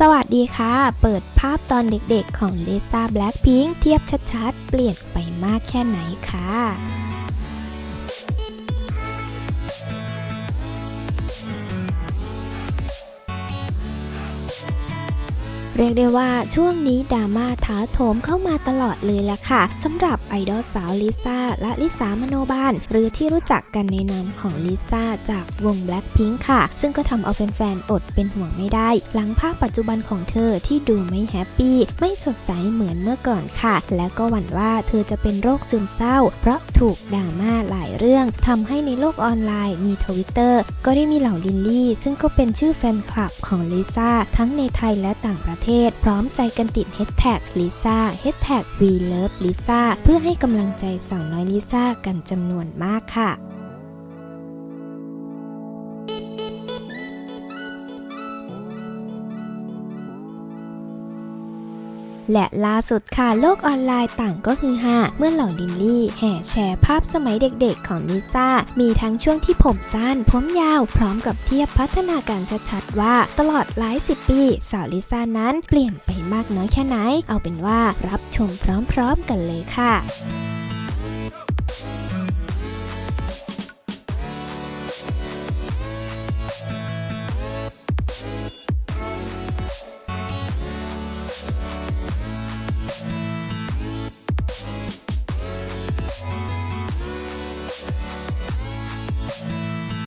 สวัสดีค่ะ เปิดภาพตอนเด็กๆของลิซ่าแบล็คพิงค์เทียบชัดๆ เปลี่ยนไปมากแค่ไหนค่ะ เรียกได้ว่าช่วงนี้ดราม่าถาโถมเข้ามาตลอดเลยละค่ะสำหรับไอดอลสาวลิซ่าและลิสามโนบาลหรือที่รู้จักกันในนามของลิซ่าจากวง Blackpink ค่ะ ซึ่งก็ทำเอาแฟนๆอดเป็นห่วงไม่ได้ หลังภาพปัจจุบันของเธอที่ดูไม่แฮปปี้ ไม่สดใสเหมือนเมื่อก่อนค่ะ และก็หวั่นว่าเธอจะเป็นโรคซึมเศร้า เพราะถูกด่าม่าหลายเรื่องทำให้ในโลกออนไลน์มีทวิตเตอร์ก็ได้มีเหล่าลินลี่ซึ่งก็เป็นชื่อแฟนคลับของลิซ่าทั้งในไทยและต่างประเทศพร้อมใจกันติดแฮชแท็กลิซ่าแฮชแท็ก we love ลิซ่าเพื่อให้กำลังใจสาวน้อยลิซ่ากันจำนวนมากค่ะ และล่าสุดค่ะโลกออนไลน์ต่างก็ฮือฮาเมื่อเหล่าลินลี่แห่แชร์ภาพสมัยเด็กๆของลิซ่า มีทั้งช่วงที่ผมสั้นผมยาว พร้อมกับเทียบพัฒนาการชัดๆว่า ตลอดหลายสิบปี สาวลิซ่านั้นเปลี่ยนไปมากน้อยแค่ไหน เอาเป็นว่ารับชมพร้อมๆกันเลยค่ะ